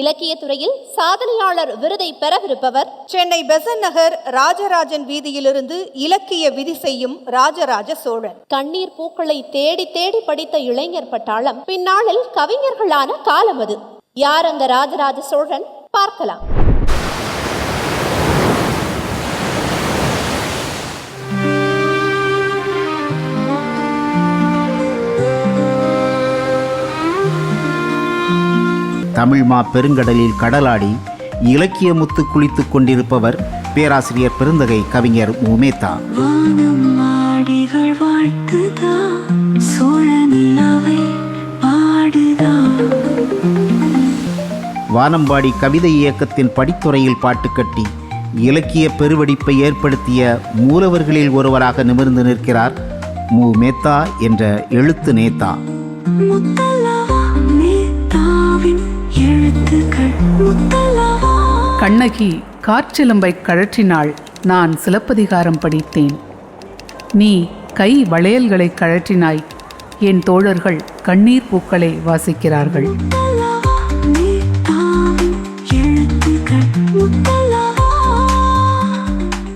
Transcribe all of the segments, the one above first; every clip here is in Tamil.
இலக்கிய துறையில் சாதனையாளர் விருதை பெறவிருப்பவர் சென்னை பெசன் நகர் ராஜராஜன் வீதியிலிருந்து இலக்கிய விதி செய்யும் ராஜராஜ சோழன். கண்ணீர் பூக்களை தேடி தேடி படித்த இளைஞர் பட்டாளம் பின்னாளில் கவிஞர்களான காலம் அது யார் அந்த ராஜராஜ சோழன்? பார்க்கலாம். தமிழ் மா பெருங்கடலில் கடலாடி இலக்கிய முத்து குளித்துக் கொண்டிருப்பவர் பேராசிரியர் பெருந்தகை கவிஞர் உமேதா. வானம்பாடி கவிதை இயக்கத்தின் படித்துறையில் பாட்டு கட்டி இலக்கிய பெருவெடிப்பை ஏற்படுத்திய மூலவர்களில் ஒருவராக நிமிர்ந்து நிற்கிறார் மு மேத்தா என்ற எழுத்து நேத்தா கண்ணகி காற்றிலம்பை கழற்றினாள். நான் சிலப்பதிகாரம் படித்தேன். நீ கை வளையல்களை கழற்றினாய். என் தோழர்கள் கண்ணீர் பூக்களை வாசிக்கிறார்கள். முத்தலவா நேதாவின் எழுத்துக்கள் முத்தலவா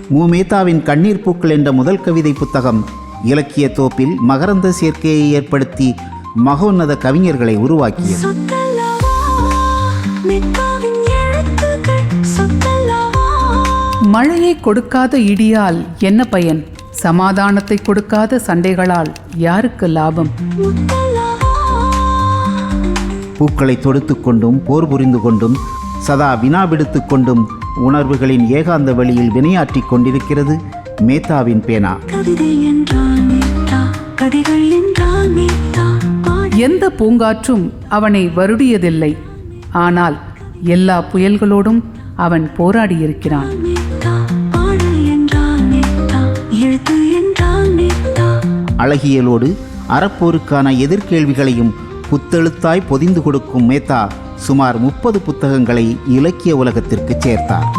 மு மேத்தாவின் கண்ணீர் பூக்கள் என்ற முதல் கவிதை புத்தகம் இலக்கிய தோப்பில் மகரந்த சேர்க்கையை ஏற்படுத்தி மகோன்னத கவிஞர்களை உருவாக்கியது. மழையை கொடுக்காத இடியால் என்ன பயன்? சமாதானத்தை கொடுக்காத சண்டைகளால் யாருக்கு லாபம்? பூக்களை தொடுத்துக் கொண்டும் போர் புரிந்து கொண்டும் சதா வினா விடுத்துக் கொண்டும் உணர்வுகளின் ஏகாந்த வெளியில் வினையாற்றிக் கொண்டிருக்கிறது மேத்தாவின் பேனா. எந்த பூங்காற்றும் அவனை வருடியதில்லை. ஆனால் எல்லா புயல்களோடும் அவன் போராடியிருக்கிறான். அழகியலோடு அறப்போருக்கான எதிர்கேள்விகளையும் புத்தெழுத்தாய் பொதிந்து கொடுக்கும் மேத்தா சுமார் முப்பது புத்தகங்களை இலக்கிய உலகத்திற்கு சேர்த்தார்.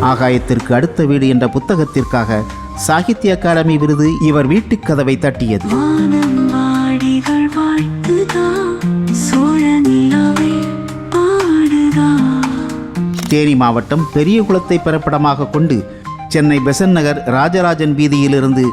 ஆகாயத்திற்கு அடுத்த வீடு என்ற புத்தகத்திற்காக சாகித்ய அகாடமி விருது இவர் வீட்டுக் கதவை தட்டியது. தேனி மாவட்டம் பெரியகுளத்தை பிறப்பிடமாக கொண்டு சென்னை பெசன் நகர் ராஜராஜன் வீதியிலிருந்து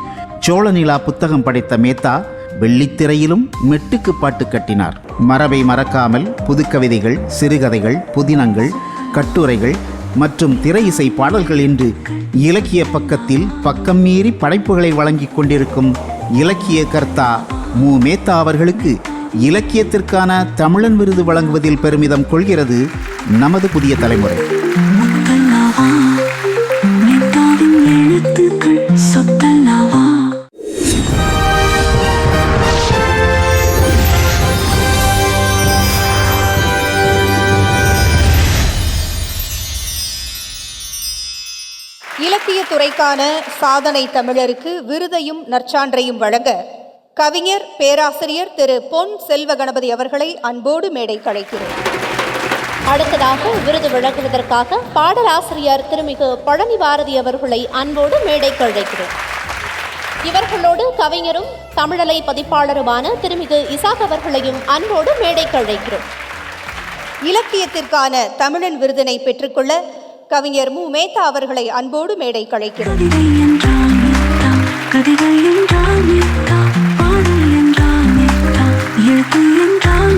சோழநிலா புத்தகம் படைத்த மேத்தா வெள்ளித்திரையிலும் மெட்டுக்கு பாட்டு கட்டினார். மரபை மறக்காமல் புதுக்கவிதைகள் சிறுகதைகள் புதினங்கள் கட்டுரைகள் மற்றும் திரை இசை பாடல்கள் என்று இலக்கிய பக்கத்தில் பக்கம் மீறி படைப்புகளை வழங்கிக் கொண்டிருக்கும் இலக்கிய கர்த்தா மு. மேத்தா அவர்களுக்கு இலக்கியத்திற்கான தமிழன் விருது வழங்குவதில் பெருமிதம் கொள்கிறது நமது புதிய தலைமுறை. இலக்கிய துறைக்கான சாதனை தமிழருக்கு விருதையும் நற்சான்றையும் வழங்க கவிஞர் பேராசிரியர் திரு. பொன் செல்வ கணபதி அவர்களை அன்போடு மேடை கழைக்கிறோம் அடுத்ததாக விருது வழங்குவதற்காக பாடலாசிரியர் திருமிகு பழனி பாரதி அவர்களை அன்போடு மேடை கழைக்கிறோம் இவர்களோடு கவிஞரும் தமிழலை பதிப்பாளருமான திருமிகு இசாக் அவர்களையும் அன்போடு மேடை கழைக்கிறோம் இலக்கியத்திற்கான தமிழன் விருதினை பெற்றுக்கொள்ள கவிஞர் மு. மேத்தா அவர்களை அன்போடு மேடை கழைக்கிறோம் என்றால்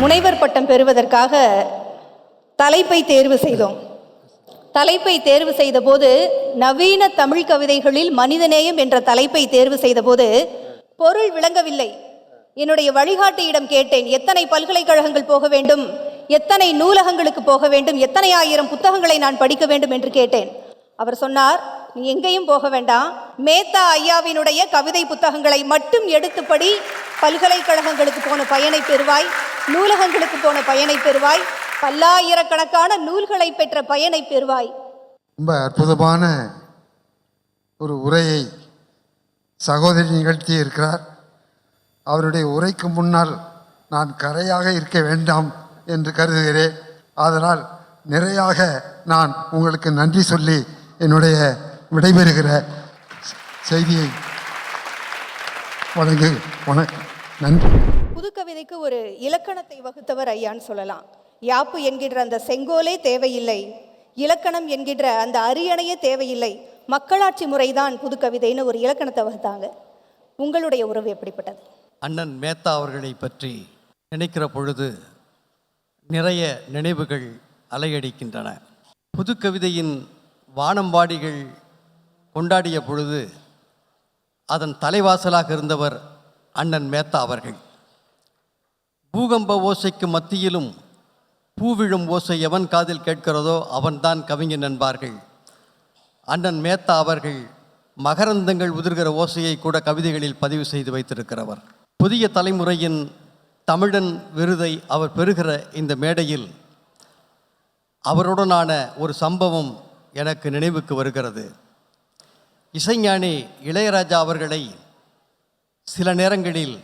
முனைவர் பட்டம் பெறுவதற்காக தலைப்பை தேர்வு செய்தோம். தலைப்பை தேர்வு செய்தபோது நவீன தமிழ் கவிதைகளில் மனிதநேயம் என்ற தலைப்பை தேர்வு செய்தபோது பொருள் விளங்கவில்லை. என்னுடைய வழிகாட்டியிடம் கேட்டேன் எத்தனை பல்கலைக்கழகங்கள் போக வேண்டும் எத்தனை நூலகங்களுக்கு போக வேண்டும் எத்தனை ஆயிரம் புத்தகங்களை நான் படிக்க வேண்டும் என்று கேட்டேன். அவர் சொன்னார் நீ எங்கேயும் போக வேண்டாம் மேத்தா ஐயாவினுடைய கவிதை புத்தகங்களை மட்டும் எடுத்துப்படி பல்கலைக்கழகங்களுக்கு போன பயனை பெறுவாய் நூலகங்களுக்கு போன பயனை பெறுவாய் பல்லாயிரக்கணக்கான நூல்களை பெற்ற பயனை பெறுவாய். ரொம்ப அற்புதமான ஒரு உரையை சகோதரி நிகழ்த்தி இருக்கிறார் அவருடைய உரைக்கு முன்னால் நான் கரையாக இருக்க வேண்டாம் என்று கருதுகிறேன். அதனால் நிறையாக நான் உங்களுக்கு நன்றி சொல்லி என்னுடைய விடைபெறுகிற செய்தியை வணங்கு வணக்கம் நன்றி. புதுக்கவிதைக்கு ஒரு இலக்கணத்தை வகுத்தவர் ஐயான்னு சொல்லலாம். யாப்பு என்கின்ற அந்த செங்கோலே தேவையில்லை. இலக்கணம் என்கின்ற அந்த அரியணையே தேவையில்லை. மக்களாட்சி முறைதான் புதுக்கவிதைன்னு ஒரு இலக்கணத்தை வகுத்தாங்க. உங்களுடைய உறவு எப்படிப்பட்டது? அண்ணன் மேத்தா அவர்களை பற்றி நினைக்கிற பொழுது நிறைய நினைவுகள் அலையடிக்கின்றன. புதுக்கவிதையின் வானம்பாடிகள் கொண்டாடிய பொழுது அதன் தலைவாசலாக இருந்தவர் அண்ணன் மேத்தா அவர்கள். பூகம்ப ஓசைக்கு மத்தியிலும் பூவிழும் ஓசை எவன் காதில் கேட்கிறதோ அவன்தான் கவிஞன் என்பார்கள். அண்ணன் மேத்தா அவர்கள் மகரந்தங்கள் உதிர்கிற ஓசையை கூட கவிதைகளில் பதிவு செய்து வைத்திருக்கிறவர். புதிய தலைமுறையின் தமிழன் விருதை அவர் பெறுகிற இந்த மேடையில் அவருடனான ஒரு சம்பவம் எனக்கு நினைவுக்கு வருகிறது. இசைஞானி இளையராஜா அவர்களை சில நேரங்களில்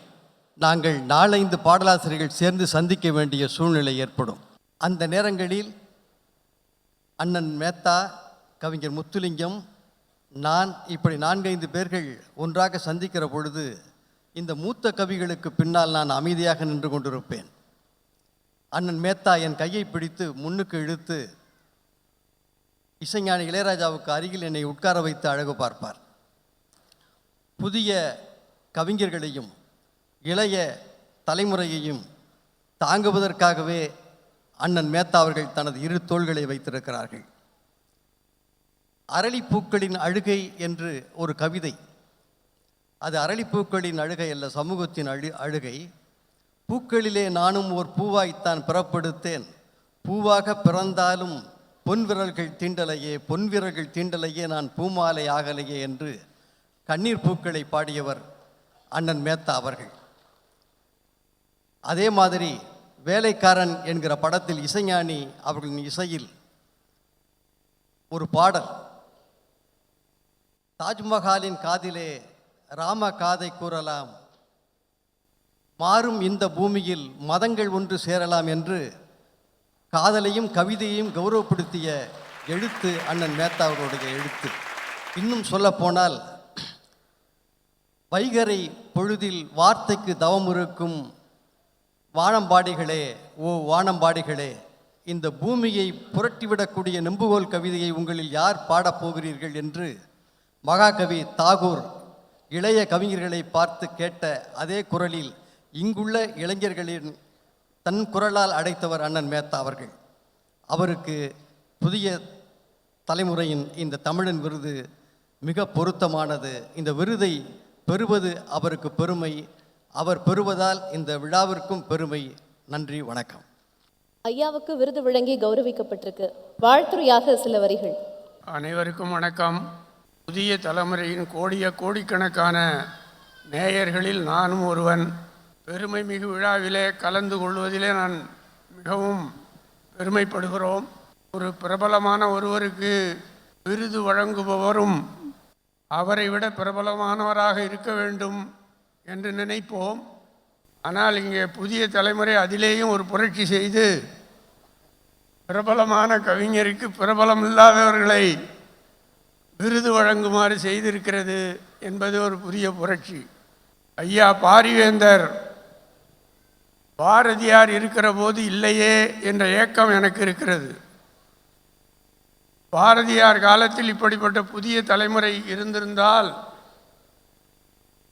நாங்கள் நாலைந்து பாடலாசிரியர்கள் சேர்ந்து சந்திக்க வேண்டிய சூழ்நிலை ஏற்படும். அந்த நேரங்களில் அண்ணன் மேத்தா கவிஞர் முத்துலிங்கம் நான் இப்படி நான்கைந்து பேர்கள் ஒன்றாக சந்திக்கிற பொழுது இந்த மூத்த கவிகளுக்கு பின்னால் நான் அமைதியாக நின்று கொண்டிருப்பேன். அண்ணன் மேத்தா என் கையை பிடித்து முன்னுக்கு இழுத்து இசைஞானி இளையராஜாவுக்கு அருகில் என்னை உட்கார வைத்து அழகு பார்ப்பார். புதிய கவிஞர்களையும் இளைய தலைமுறையையும் தாங்குவதற்காகவே அண்ணன் மேத்தா அவர்கள் தனது இரு தோள்களை வைத்திருக்கிறார்கள். அரளிப்பூக்களின் அழுகை என்று ஒரு கவிதை அது அரளிப்பூக்களின் அழுகை அல்ல சமூகத்தின் அழு அழுகை. பூக்களிலே நானும் ஓர் பூவாய்த்தான் பிறப்படுத்தேன். பூவாக பிறந்தாலும் பொன்விரல்கள் தீண்டலையே பொன்விரல்கள் தீண்டலையே நான் பூமாலை ஆகலையே என்று கண்ணீர் பூக்களை பாடியவர் அண்ணன் மேத்தா அவர்கள். அதே மாதிரி வேலைக்காரன் என்கிற படத்தில் இசைஞானி அவர்களின் இசையில் ஒரு பாடல். தாஜ்மஹாலின் காதிலே ராம காதை கூறலாம். மாறும் இந்த பூமியில் மதங்கள் ஒன்று சேரலாம் என்று காதலையும் கவிதையையும் கௌரவப்படுத்திய எழுத்து அண்ணன் மேத்தா அவர்களுடைய எழுத்து. இன்னும் சொல்லப்போனால் வைகரை பொழுதில் வார்த்தைக்கு தவம் இருக்கும் வானம்பாடிகளே ஓ வானம்பாடிகளே இந்த பூமியை புரட்டிவிடக்கூடிய நெம்புகோல் கவிதையை உங்களில் யார் பாடப் போகிறீர்கள் என்று மகாகவி தாகூர் இளைய கவிஞர்களை பார்த்து கேட்ட அதே குரலில் இங்குள்ள இளைஞர்களின் தன் குரலால் அடைத்தவர் அண்ணன் மேத்தா அவர்கள். அவருக்கு புதிய தலைமுறையின் இந்த தமிழன் விருது மிக பொருத்தமானது. இந்த விருதை பெறுவது அவருக்கு பெருமை. அவர் பெறுவதால் இந்த விழாவிற்கும் பெருமை. நன்றி வணக்கம். ஐயாவுக்கு விருது வழங்கி கௌரவிக்கப்பட்டிருக்கு. வாழ்த்துறையாக சில வரிகள். அனைவருக்கும் வணக்கம். புதிய தலைமுறையின் கோடிய கோடிக்கணக்கான நேயர்களில் நானும் ஒருவன். பெருமை மிகு விழாவிலே கலந்து கொள்வதிலே நான் மிகவும் பெருமைப்படுகிறோம். ஒரு பிரபலமான ஒருவருக்கு விருது வழங்குபவரும் அவரை விட பிரபலமானவராக இருக்க வேண்டும் என்று நினைப்போம். ஆனால் இங்கே புதிய தலைமுறை அதிலேயும் ஒரு புரட்சி செய்து பிரபலமான கவிஞருக்கு பிரபலம் இல்லாதவர்களை விருது வழங்குமாறு செய்திருக்கிறது என்பது ஒரு புதிய புரட்சி. ஐயா பாரிவேந்தர் பாரதியார் இருக்கிற போது இல்லையே என்ற ஏக்கம் எனக்கு இருக்கிறது. பாரதியார் காலத்தில் இப்படிப்பட்ட புதிய தலைமுறை இருந்திருந்தால்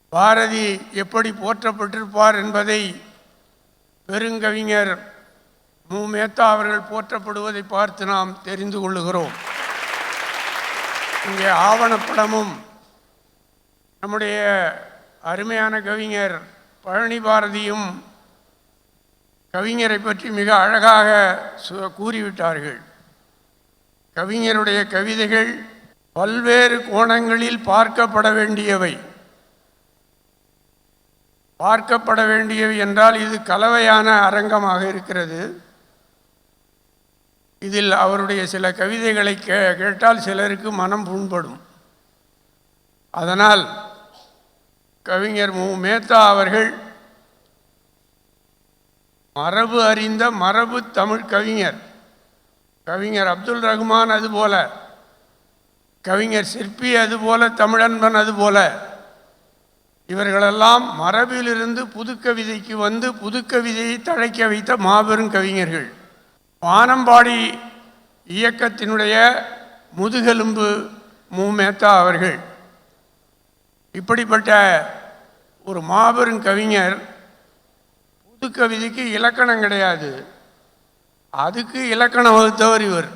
பாரதி எப்படி போற்றப்பட்டிருப்பார் என்பதை பெருங்கவிஞர் மு. மேத்தா அவர்கள் போற்றப்படுவதை பார்த்து நாம் தெரிந்து கொள்ளுகிறோம். இங்கே ஆவணப்படமும் நம்முடைய அருமையான கவிஞர் பழனி பாரதியும் கவிஞரை பற்றி மிக அழகாக சு- கூறிவிட்டார்கள். கவிஞருடைய கவிதைகள் பல்வேறு கோணங்களில் பார்க்கப்பட வேண்டியவை. பார்க்கப்பட வேண்டியவை என்றால் இது கலவையான அரங்கமாக இருக்கிறது. இதில் அவருடைய சில கவிதைகளை கே கேட்டால் சிலருக்கு மனம் புண்படும். அதனால் கவிஞர் மு. மேத்தா அவர்கள் மரபு அறிந்த மரபு தமிழ் கவிஞர் கவிஞர் அப்துல் ரஹ்மான் அதுபோல கவிஞர் சிற்பி அதுபோல தமிழன்பன் அதுபோல இவர்களெல்லாம் மரபிலிருந்து புதுக்கவிதைக்கு வந்து புதுக்கவிதையை தழைக்க வைத்த மாபெரும் கவிஞர்கள். வானம்பாடி இயக்கத்தினுடைய முதுகெலும்பு மு. மேத்தா அவர்கள். இப்படிப்பட்ட ஒரு மாபெரும் கவிஞர் புதுக்கவிதைக்கு இலக்கணம் கிடையாது. அதுக்கு இலக்கணம் வகுத்தவர் இவர்.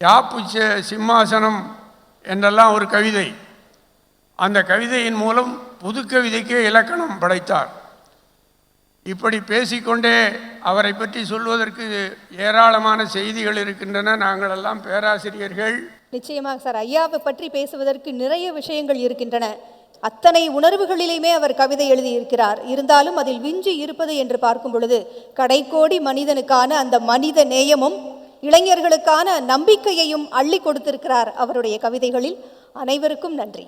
யாப்பு சிம்மாசனம் என்றெல்லாம் ஒரு கவிதை. அந்த கவிதையின் மூலம் புது கவிதைக்கு இலக்கணம் படைத்தார். இப்படி பேசிக்கொண்டே அவரை பற்றி சொல்வதற்கு ஏராளமான செய்திகள் இருக்கின்றன. நாங்களெல்லாம் பேராசிரியர்கள். நிச்சயமாக சார். ஐயாவை பற்றி பேசுவதற்கு நிறைய விஷயங்கள் இருக்கின்றன. அத்தனை உணர்வுகளிலுமே அவர் கவிதை எழுதியிருக்கிறார். இருந்தாலும் அதில் விஞ்சி இருப்பது என்று பார்க்கும் பொழுது கடைக்கோடி மனிதனுக்கான அந்த மனித நேயமும் இளைஞர்களுக்கான நம்பிக்கையையும் அள்ளி கொடுத்திருக்கிறார் அவருடைய கவிதைகளில். அனைவருக்கும் நன்றி.